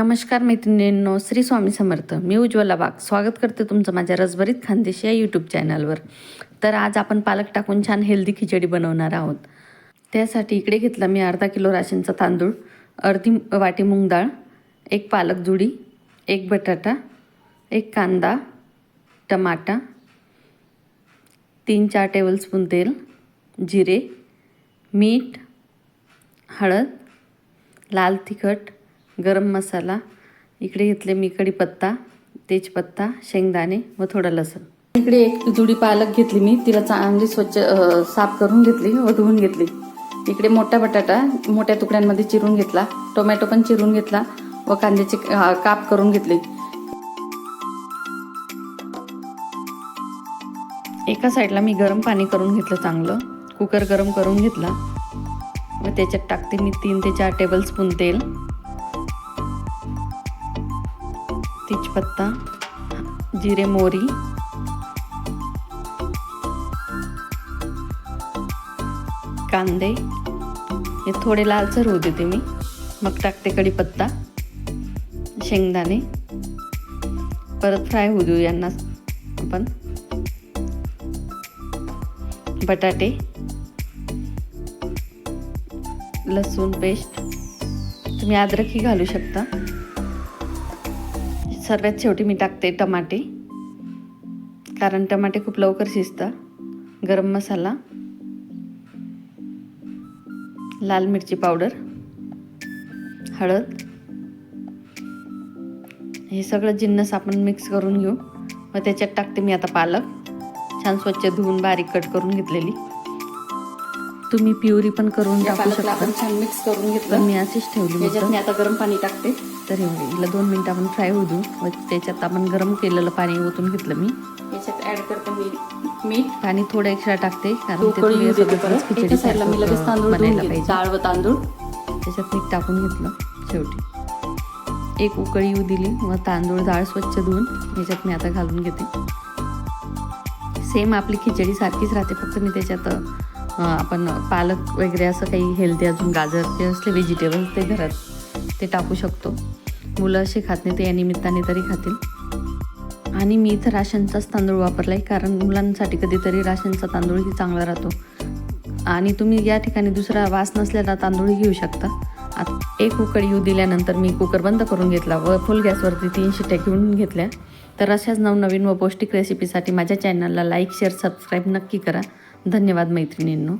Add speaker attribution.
Speaker 1: नमस्कार मैत्रिणींनो श्री स्वामी समर्थ. मी उज्ज्वला बाग. स्वागत करते तुमचं माझ्या रसभरीत खानदेशी या यूट्यूब चॅनलवर तर आज आपण पालक टाकून छान हेल्दी खिचडी बनवणार आहोत. त्यासाठी इकडे घेतला मी अर्धा किलो राशनचा तांदूळ अर्धी वाटी मूग डाळ एक पालक जुडी एक बटाटा एक कांदा टमाटा तीन चार टेबलस्पून तेल जिरे मीठ हळद लाल तिखट गरम मसाला इकडे घेतले मी कढीपत्ता तेजपत्ता शेंगदाणे व थोडं लसण. इकडे एक जुडी पालक घेतली मी तिला चांगली स्वच्छ साफ करून घेतली व धुवून घेतली. इकडे मोठा बटाटा मोठ्या तुकड्यांमध्ये चिरून घेतला टोमॅटो पण चिरून घेतला व कांद्याचे काप करून घेतले. एका साईडला मी गरम पाणी करून घेतलं चांगलं कुकर गरम करून घेतला. व त्याच्यात टाकते मी तीन ते चार टेबलस्पून तेल. तेजपत्ता जिरे मोरी कांदे. हे थोडे लालसर होऊ देते मी. मग टाकते कढीपत्ता शेंगदाणे. परत फ्राय होऊ देऊ यांना आपण. बटाटे. लसूण पेस्ट. तुम्ही अद्रकही घालू शकता. सर्वात शेवटी मी टाकते टमाटे. कारण टमाटे खूप लवकर शिजतात. गरम मसाला. लाल मिरची पावडर. हळद. हे सगळं जिन्नस आपण मिक्स करून घेऊ. व त्याच्यात टाकते मी आता पालक. छान स्वच्छ धुवून बारीक कट करून घेतलेली. तुम्ही प्युरी पण करून टाकू शकता.
Speaker 2: छान मिक्स करून घेतलं.
Speaker 1: मी अशीच ठेवली
Speaker 2: मी आता गरम पाणी टाकते.
Speaker 1: तर हिला दोन मिनटं आपण फ्राय होऊ देऊ. व त्याच्यात आपण गरम केलेलं पाणी ओतून घेतलं मी.
Speaker 2: याच्यात ऍड करते मी मीठ.
Speaker 1: पाणी थोडं एक्स्ट्रा टाकते कारण ते
Speaker 2: साईडला मी लगेच तांदूळ धुवून
Speaker 1: बनायला
Speaker 2: घेते.
Speaker 1: पाहिजे.
Speaker 2: डाळ व तांदूळ.
Speaker 1: त्याच्यात मीठ टाकून घेतलं शेवटी. एक उकळी येऊ दिली. व तांदूळ डाळ स्वच्छ धुवून याच्यात मी आता घालून घेते. सेम आपली खिचडी सारखीच राहते. फक्त मी त्याच्यात आपण पालक वगैरे असं काही हेल्दी अजून गाजर जे असले व्हेजिटेबल्स ते घरात ते टाकू शकतो. मुलं असे खात नाही ते या निमित्ताने तरी खातील. आणि मी इथं राशनचाच तांदूळ वापरला आहे कारण मुलांसाठी कधीतरी राशनचा तांदूळही चांगला राहतो. आणि तुम्ही या ठिकाणी दुसरा वास नसलेला तांदूळही घेऊ शकता. एक उकळी येऊ दिल्यानंतर मी कुकर बंद करून घेतला व फुल गॅसवरती तीन शिट्ट्या घेऊन घेतल्या. तर अशाच नवनवीन व पौष्टिक रेसिपीसाठी माझ्या चॅनलला लाईक शेअर सबस्क्राईब नक्की करा. धन्यवाद मैत्रिणींनो